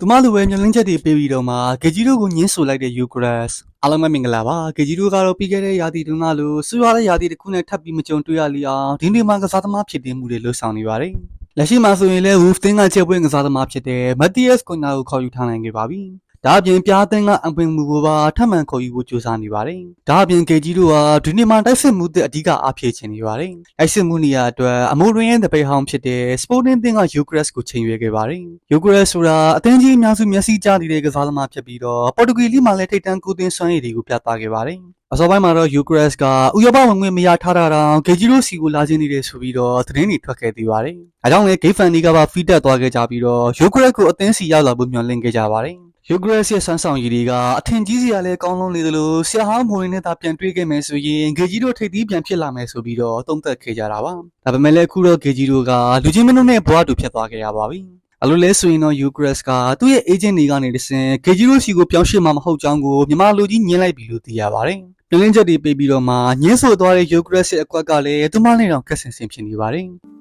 သူမလိုပဲမျောလင်းချက်တွေပေးပြီးတော့မှဂေဂျီတို့ကိုညှင်းဆိုလိုက်တဲ့ Eucharist အားလုံးပဲမင်္ဂလာပါဂေဂျီတို့ကတော့ပြီးခဲ့တဲ့ရာသီတုန်းကလိုဆူရတဲ့ရာသီတစ်ခုနဲ့ထပ်ပြီးမကြုံတွေ့ရလီအောင်ဒီနေ့မှကစားသမားဖြစ်တင်မှုတွေလှုပ်ဆောင်နေပါတယ်လက်ရှိမှာဆိုရင်လည်း Wolf တင်းကချက်ပွင့်ကစားသမားဖြစ်တဲ့ Matthias Cunha ကိုခေါ်ယူထားနိုင်ခဲ့ပါပြီ ဒါအပြင်ပြားသိန်းကအပွင့်မှုကိုပါထပ်မံခေါ်ယူဖို့ကြိုးစားနေပါတယ်။ဒါအပြင်ကေကြီးတို့ဟာဒီနေ့မှတိုက်စစ်မှုတဲ့အဓိကအားဖြည့်ချင်နေပါတယ်။တိုက်စစ်မှုနေရာအတွက်အမိုးရင်းရဲ့တပိတ်ဟောင်းဖြစ်တဲ့ Sporting တင်းက Eucharist ကိုချိန်ရွေးခဲ့ပါတယ်။ Eucharist ဆိုတာအသင်းကြီးအများစုမျက်စိကျနေတဲ့ကစားသမားဖြစ်ပြီးတော့ပေါ်တူဂီလိမှာလည်းထိပ်တန်းကိုသင်းစွမ်းရည်တွေကိုပြသခဲ့ပါတယ်။အစောပိုင်းမှာတော့ Eucharist ကဥရောပဝင်ဝင်မရထားတာတောင်ဂေဂျီရိုစီကိုလာခြင်းနေတယ်ဆိုပြီးတော့သတင်းတွေထွက်ခဲ့သေးပါတယ်။အဲကြောင့်လည်း Gay fan တွေကပါ feedback သွားခဲ့ကြပြီးတော့ Eucharist ကိုအသင်းစီရောက်လာဖို့မျှော်လင့်ခဲ့ကြပါတယ်။ Eucharist ရဲ့ဆန်းဆောင်ရည်တွေကအထင်ကြီးစရာလည်းကောင်းလုံးနေသလိုဆရာဟောင်းမိုရင်နဲ့သာပြန်တွေ့ခဲ့မယ်ဆိုရင်ဂေဂျီရိုထိပ်သီးပြန်ဖြစ်လာမယ်ဆိုပြီးတော့သုံးသပ်ခဲ့ကြတာပါ။ဒါပေမဲ့လည်းအခုတော့ဂေဂျီရိုကလူချင်းမင်းတို့နဲ့ဘွားတူဖြစ်သွားခဲ့ရပါပြီ။အလိုလဲဆိုရင်တော့ Eucharist ကသူ့ရဲ့ agent တွေကနေတဆင်ဂေဂျီရိုစီကိုပြောင်းရွှေ့မှာမဟုတ်ကြောင်းကိုမြန်မာလူကြီးညင်းလိုက်ပြီလို့သိရပါတယ်။ပြင်းလင်းချက်တွေပေးပြီးတော့မှညင်းဆိုသွားတဲ့ Eucharist ရဲ့အကွက်ကလည်းသူမနဲ့တော့ကက်ဆင်ဆင်ဖြစ်နေပါတယ်။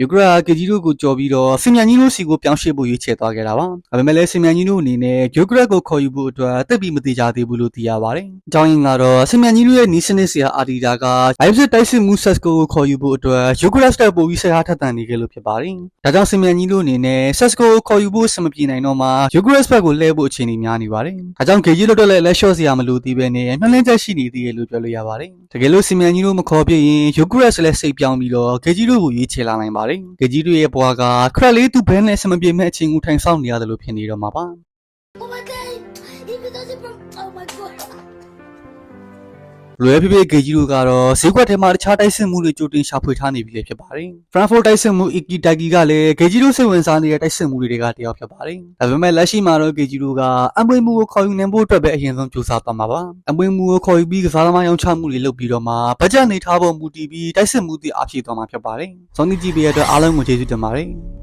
ယူကရာကကြီးတို့ကိုကြော်ပြီးတော့စင်မြန်ကြီးတို့စီကိုပြောင်းရွှေ့ဖို့ရွေးချယ်သွားခဲ့တာပါ။ဒါပေမဲ့လည်းစင်မြန်ကြီးတို့အနေနဲ့ယူကရာကိုခေါ်ယူဖို့အတွက်တိတ်ပြီးမသေးကြသေးဘူးလို့သိရပါတယ်။အကြောင်းရင်းကတော့စင်မြန်ကြီးတို့ရဲ့နီးစနစ်ဆရာအာဒီတာက live set တိုက်စစ်မှု set ကိုခေါ်ယူဖို့အတွက်ယူကရာစတက်ပို့ပြီးဆရာထပ်တန်နေခဲ့လို့ဖြစ်ပါတယ်။ဒါကြောင့်စင်မြန်ကြီးတို့အနေနဲ့ set ကိုခေါ်ယူဖို့စမပြေနိုင်တော့မှယူကရာစဘက်ကိုလှည့်ဖို့အခြေအနေများနေပါတယ်။ဒါကြောင့်ဂေကြီးတို့တော့လည်းလက်လျှော့စရာမလိုသေးပဲနဲ့မျှနှင်းချက်ရှိနေသေးတယ်လို့ပြောလို့ရပါတယ်။တကယ်လို့စင်မြန်ကြီးတို့မခေါ်ပြရင်ယူကရာစလည်းစိတ်ပြောင်းပြီးတော့ဂေကြီးတို့ကိုရွေးချယ်လာနိုင်ပါတယ်။ဂေကြီးတို့ရဲ့ဘွားကခရက်လေးသူဘဲနဲ့စမပြေမဲ့အချိန်ကိုထိုင်ဆောင်နေရတယ်လို့ဖြစ်နေတော့မှာပါ။ Oh my god! If it doesn't from oh my god! လွယ်ပြပြဂေကြီးတို့ကတော့ဈေးကွက်ထဲမှာတခြားတိုက်စစ်မှုတွေကြိုတင်ရှာဖွေထားနေပြီလေဖြစ်ပါတယ်။ Frankfurt တိုက်စစ်မှု Iki Taki ကလည်းဂေကြီးတို့စိတ်ဝင်စားနေတဲ့တိုက်စစ်မှုတွေကတယောက်ဖြစ်ပါတယ်။ဒါပေမဲ့လက်ရှိမှာတော့ဂေကြီးတို့ကအမွေမှုကိုခေါ်ယူနိုင်ဖို့အတွက်ပဲအရင်ဆုံးကြိုးစားသွားမှာပါ။အမွေမှုကိုခေါ်ယူပြီးကစားသမားရောင်းချမှုတွေလုပ်ပြီးတော့မှဘတ်ဂျက်နေထားဖို့မူတည်ပြီးတိုက်စစ်မှုတွေအပြည့်သွားမှာဖြစ်ပါတယ်။ဇွန်နီဂျီဘီရဲ့အတွက်အားလုံးကိုကျေးဇူးတင်ပါတယ်။